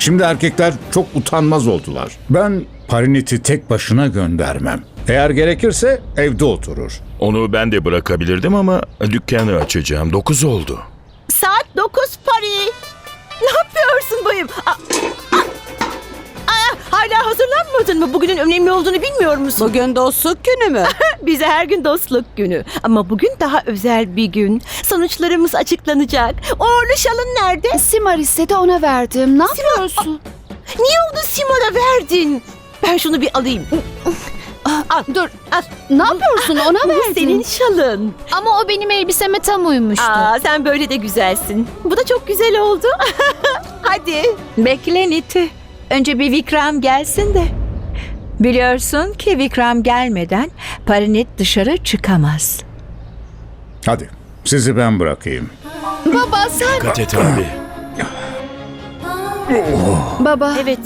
Şimdi erkekler çok utanmaz oldular. Ben Parinit'i tek başına göndermem. Eğer gerekirse evde oturur. Onu ben de bırakabilirdim ama dükkanı açacağım. Dokuz oldu. Saat 9 Pari. Ne yapıyorsun bayım? Aa, aa, aa, hala hazırlanmadın mı? Bugünün önemli olduğunu bilmiyor musun? Bugün dostluk günü mü? Bize her gün dostluk günü. Ama bugün daha özel bir gün. Sonuçlarımız açıklanacak. Uğurlu şalın nerede? Simar istedi ona verdim. Ne yapıyorsun? Niye onu Simon'a verdin? Ben şunu bir alayım. Al. Dur. Al. Ne yapıyorsun? Ona Bu verdin. senin şalın. Ama o benim elbiseme tam uymuştu. Aa, sen böyle de güzelsin. Bu da çok güzel oldu. Hadi. Bekle Niti. Önce bir Vikram gelsin de. Biliyorsun ki Vikram gelmeden Parinit dışarı çıkamaz. Hadi sizi ben bırakayım. Baba sen. Dikkat et abi. Baba Evet.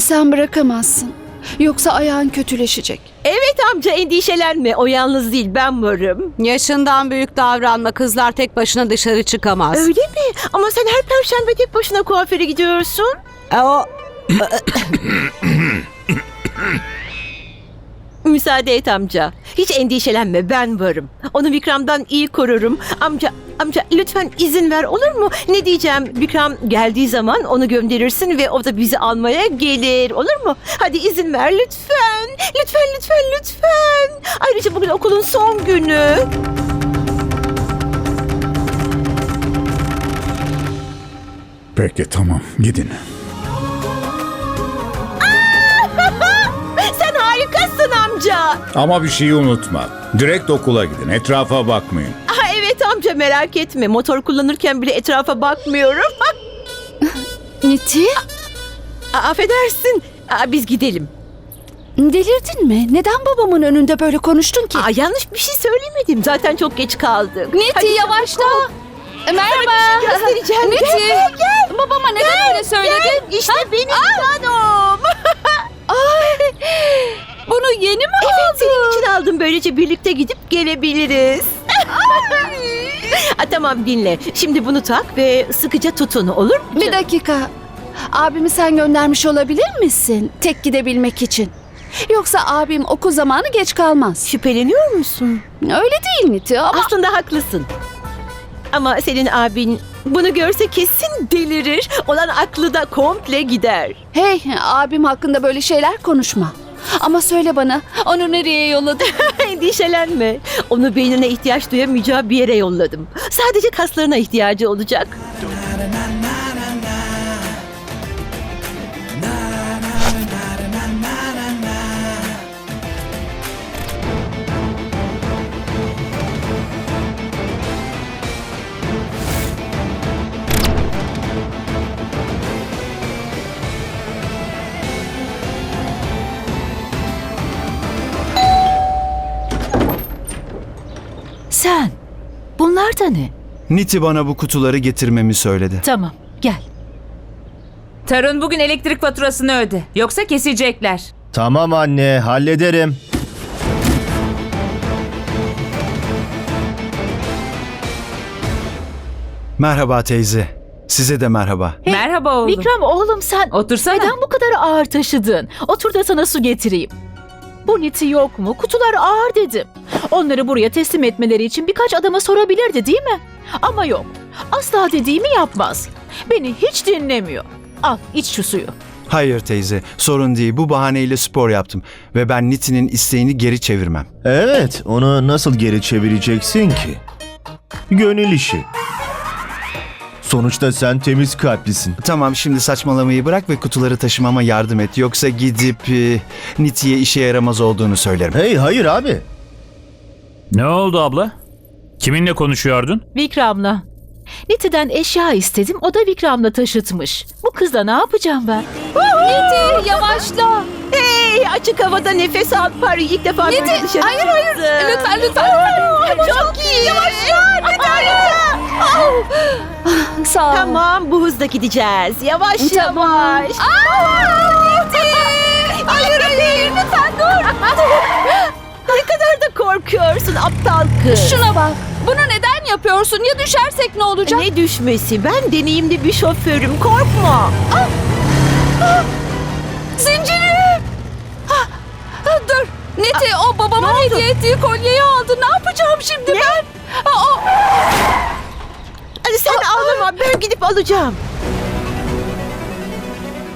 sen bırakamazsın. Yoksa ayağın kötüleşecek. Evet amca endişelenme. O yalnız değil ben varım. Yaşından büyük davranma. Kızlar tek başına dışarı çıkamaz. Öyle mi? Ama sen her perşembe tek başına kuaföre gidiyorsun. E, o Müsaade et amca. Hiç endişelenme ben varım. Onu Vikram'dan iyi korurum. Amca, amca lütfen izin ver olur mu? Ne diyeceğim? Vikram geldiği zaman onu gönderirsin ve o da bizi almaya gelir. Olur mu? Hadi izin ver lütfen. Lütfen, lütfen, lütfen. Ayrıca bugün okulun son günü. Peki tamam gidin. Amca. Ama bir şeyi unutma. Direkt okula gidin. Etrafa bakmayın. Aha, evet amca merak etme. Motor kullanırken bile etrafa bakmıyorum. Niti Aa, affedersin. Aa, biz gidelim. delirdin mi? Neden babamın önünde böyle konuştun ki? Aa, yanlış bir şey söylemedim. Zaten çok geç kaldık. Niti Hadi yavaşla. Merhaba. bir şey göstereceğim. Niti. Gel, gel, gel. Babama neden öyle söyledin? Gel, İşte benim canım. Bunu yeni mi Evet senin için aldım. Böylece birlikte gidip gelebiliriz. Aa, tamam dinle. Şimdi bunu tak ve sıkıca tutun olur mu? Bir dakika. Abimi sen göndermiş olabilir misin? Tek gidebilmek için. Yoksa abim okul zamanı geç kalmaz. Şüpheleniyor musun? Öyle değil Niti ama... Aslında haklısın. Ama senin abin bunu görse kesin delirir. Olan aklı da komple gider. Hey abim hakkında böyle şeyler konuşma. Ama söyle bana onu nereye yolladın? Endişelenme. Onu beynine ihtiyaç duyamayacağı bir yere yolladım. Sadece kaslarına ihtiyacı olacak. Sen. Bunlar da ne? Niti bana bu kutuları getirmemi söyledi. Tamam, gel. Tarun bugün elektrik faturasını öde. Yoksa kesecekler. Tamam anne, hallederim. Merhaba teyze. Size de merhaba. Merhaba oğlum. Vikram oğlum sen Otursana. neden bu kadar ağır taşıdın? Otur da sana su getireyim. Bu niti yok mu? Kutular ağır dedim. Onları buraya teslim etmeleri için birkaç adama sorabilirdi değil mi? Ama yok. Asla dediğimi yapmaz. Beni hiç dinlemiyor. Al iç şu suyu. Hayır teyze, sorun değil. Bu bahaneyle spor yaptım ve ben Niti'nin isteğini geri çevirmem. Evet, onu nasıl geri çevireceksin ki? Gönül işi. Sonuçta sen temiz kalplisin. Tamam şimdi saçmalamayı bırak ve kutuları taşımama yardım et. Yoksa gidip e, Niti'ye işe yaramaz olduğunu söylerim. Hey, hayır abi. Ne oldu abla? Kiminle konuşuyordun? Vikram'la. Niti'den eşya istedim. O da Vikram'la taşıtmış. Bu kızla ne yapacağım ben? Niti yavaşla. Hey açık havada nefes al Pari ilk defa böyle dışarı hayır, hayır. çıktın. Lütfen lütfen. Çok iyi. Sağ ol. Tamam bu hızla gideceğiz. Yavaş Tamam. yavaş. Aa, gitti. Hayır hayır lütfen dur. ne kadar da korkuyorsun aptal kız. Şuna bak. Bunu neden yapıyorsun? Ya düşersek ne olacak? Ne düşmesi? Ben deneyimli bir şoförüm. Korkma. Ah! Ah! Zincirim. Ah! Dur. Neti o babamın hediye ettiği kolyeyi aldı. Ne yapacağım şimdi ben? Ah, o- Hadi sen ağlama ben gidip alacağım.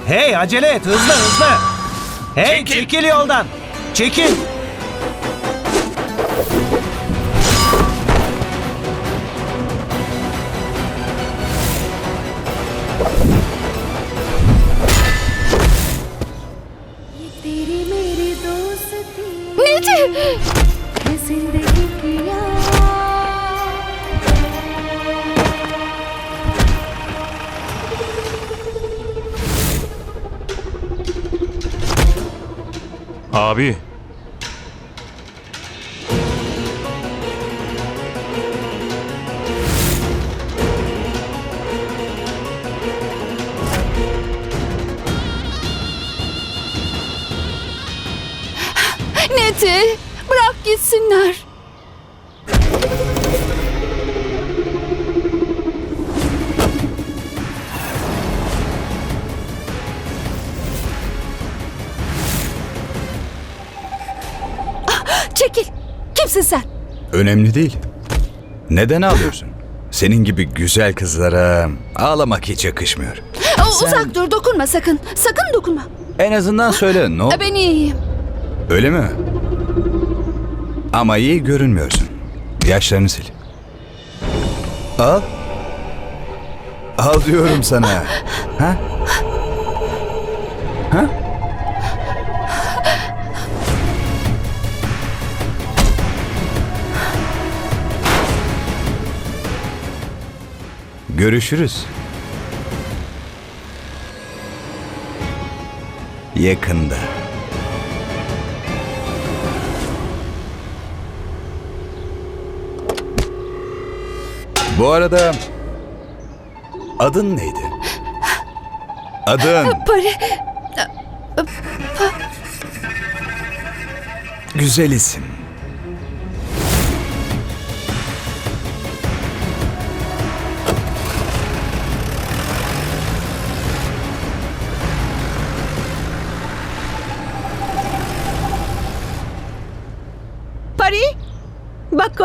Hey acele et hızlı hızlı. Hey çekil yoldan. Çekil. Abi. Neti bırak gitsinler. Çekil. Kimsin sen? Önemli değil. Neden ağlıyorsun? Senin gibi güzel kızlara ağlamak hiç yakışmıyor. Aa, Uzak dur dokunma sakın. Sakın dokunma. En azından söyle ne oldu? Aa, Ben iyiyim. Öyle mi? Ama iyi görünmüyorsun. Yaşlarını sil. Al. Al diyorum sana. Ha? Ha? Görüşürüz. Yakında. Bu arada adın neydi? Adın Pari. güzel isim.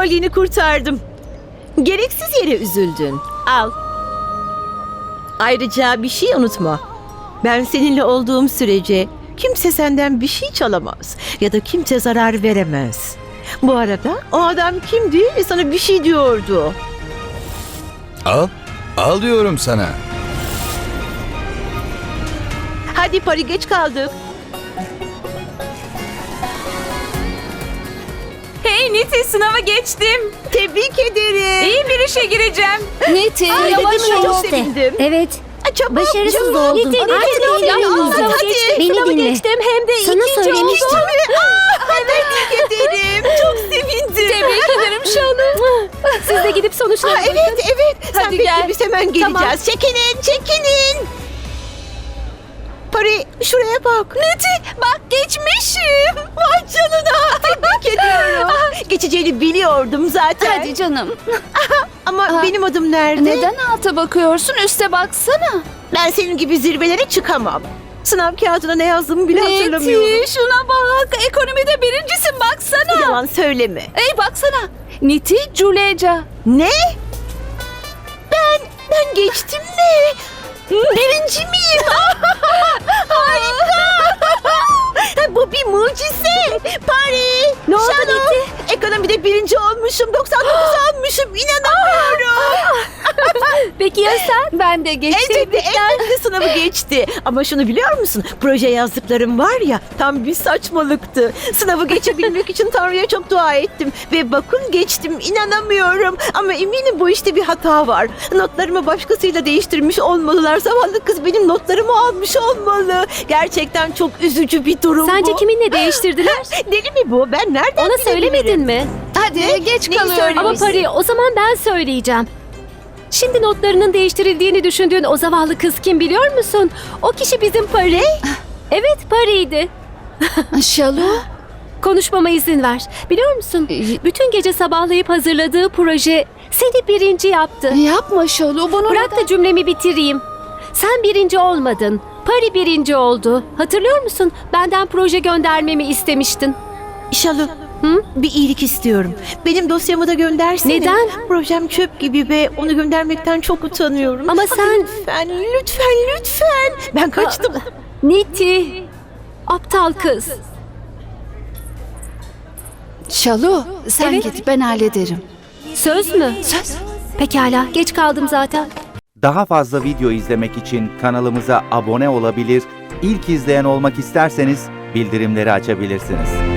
Kolyeni kurtardım. Gereksiz yere üzüldün. Al. Ayrıca bir şey unutma. Ben seninle olduğum sürece kimse senden bir şey çalamaz ya da kimse zarar veremez. Bu arada o adam kimdi ve sana bir şey diyordu. Al. Al diyorum sana. Hadi Pari geç kaldık. Hey Niti sınava geçtim. Tebrik ederim. İyi bir işe gireceğim. Neti yavaş Çok ol. sevindim. Evet. Çabuk, Başarısız çabuk. oldun. Niti, Niti, Artık Niti. Niti, geçtim. Beni Sınavı dinle. geçtim hem de Sana ikinci söylemiştim. oldum. Aa, Tebrik ederim. Çok sevindim. Tebrik ederim Şanı. Siz de gidip sonuçlara Aa, evet evet. Sen Hadi bekle gel. biz hemen geleceğiz. Tamam. Çekinin çekinin. Pari şuraya bak. Neti bak geçmişim. Vay canına. Tebrik ediyorum. Geçeceğini biliyordum zaten. Hadi canım. Ama Aa, benim adım nerede? Neden alta bakıyorsun? Üste baksana. Ben senin gibi zirvelere çıkamam. Sınav kağıdına ne yazdığımı bile hatırlamıyorum. Neti şuna bak. Ekonomide birincisin baksana. Yalan söyleme. Ey baksana. Niti Culeca. Ne? Ben, ben geçtim mi? Birinci miyim? Harika. Bu bir mucize. Pari. Ne oldu Ekonomide birinci olmuşum. 99 almışım. İnanamıyorum. Peki ya sen? Ben de geçtim. Elbette, elbette sınavı geçti. Ama şunu biliyor musun? Proje yazdıklarım var ya tam bir saçmalıktı. Sınavı geçebilmek için Tanrı'ya çok dua ettim. Ve bakın geçtim inanamıyorum. Ama eminim bu işte bir hata var. Notlarımı başkasıyla değiştirmiş olmalılar. Zavallı kız benim notlarımı almış olmalı. Gerçekten çok üzücü bir durum Sence bu. kiminle değiştirdiler? Deli mi bu? Ben nereden Ona bilebilirim? söylemedin mi? Hadi geç Neyi kalıyorum. Ama söylemişsin? Pari o zaman ben söyleyeceğim. Şimdi notlarının değiştirildiğini düşündüğün o zavallı kız kim biliyor musun? O kişi bizim Pari. Evet Pari'ydi. Şalu. Konuşmama izin ver. Biliyor musun? Bütün gece sabahlayıp hazırladığı proje seni birinci yaptı. Yapma Şalu. Bunu Bırak da cümlemi bitireyim. Sen birinci olmadın. Pari birinci oldu. Hatırlıyor musun? Benden proje göndermemi istemiştin. İnşallah Bir iyilik istiyorum. Benim dosyamı da göndersene. Neden? Projem çöp gibi ve onu göndermekten çok utanıyorum. Ama sen- Lütfen, lütfen, lütfen. Ben kaçtım. Niti. Aptal kız. Şalu sen Evet. git ben hallederim. Söz mü? Söz. Pekala geç kaldım zaten. Daha fazla video izlemek için kanalımıza abone olabilir, ilk izleyen olmak isterseniz bildirimleri açabilirsiniz.